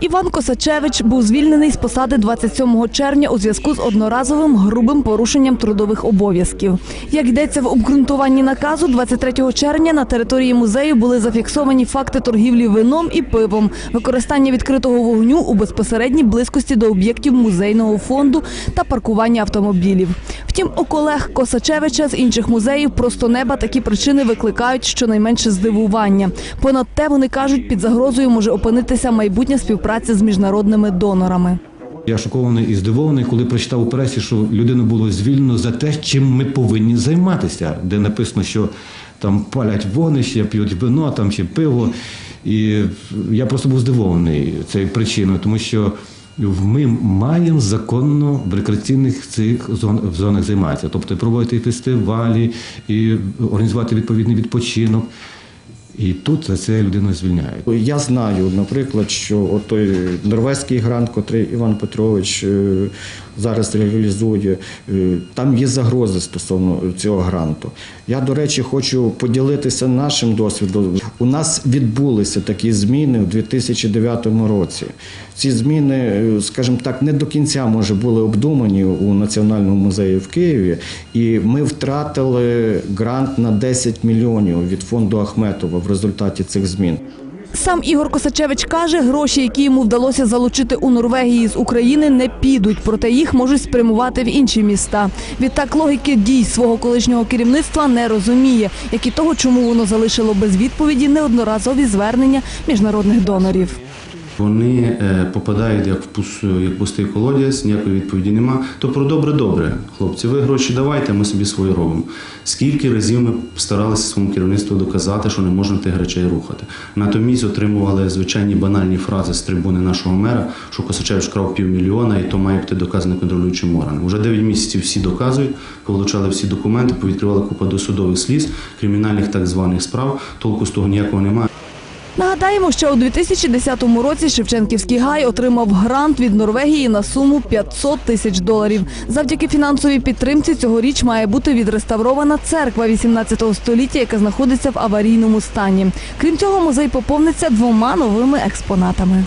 Іван Косачевич був звільнений з посади 27 червня у зв'язку з одноразовим грубим порушенням трудових обов'язків. Як йдеться в обґрунтуванні наказу, 23 червня на території музею були зафіксовані факти торгівлі вином і пивом, використання відкритого вогню у безпосередній близькості до об'єктів музейного фонду та паркування автомобілів. Втім, у колег Косачевича з інших музеїв просто неба такі причини викликають щонайменше здивування. Понад те вони кажуть, під загрозою може опинитися майбутня співпраця з міжнародними донорами. Я шокований і здивований, коли прочитав у пресі, що людину було звільнено за те, чим ми повинні займатися, де написано, що там палять вогнище, п'ють вино там чи пиво. І я просто був здивований цією причиною, тому що ми маємо законно в рекреаційних цих зон, в зонах займатися, тобто проводити фестивалі, і організувати відповідний відпочинок. І тут за це людину звільняють. Я знаю, наприклад, що той норвезький грант, котрий Іван Петрович е, зараз реалізує, е, там є загрози стосовно цього гранту. Я, до речі, хочу поділитися нашим досвідом. У нас відбулися такі зміни у 2009 році. Ці зміни, е, скажімо так, не до кінця може були обдумані у Національному музеї в Києві, і ми втратили грант на 10 мільйонів від фонду Ахметова в результаті цих змін. Сам Ігор Косачевич каже, гроші, які йому вдалося залучити у Норвегії з України, не підуть, проте їх можуть спрямувати в інші міста. Відтак логіки дій свого колишнього керівництва не розуміє, як і того, чому воно залишило без відповіді неодноразові звернення міжнародних донорів. Вони е, попадають як в пус- як пустий колодязь, ніякої відповіді нема. То про добре добре, хлопці, ви гроші давайте, ми собі свої робимо. Скільки разів ми старалися своєму керівництву доказати, що не можна тих речей рухати. Натомість отримували звичайні банальні фрази з трибуни нашого мера, що Косачевич крав півмільйона, і то має бути доказано контролюючим органом. Уже 9 місяців всі доказують, получали всі документи, повідкривали купа досудових сліз, кримінальних так званих справ. Толку з того ніякого немає. Нагадаємо, що у 2010 році Шевченківський гай отримав грант від Норвегії на суму 500 тисяч доларів. Завдяки фінансовій підтримці цьогоріч має бути відреставрована церква 18 століття, яка знаходиться в аварійному стані. Крім цього, музей поповниться двома новими експонатами.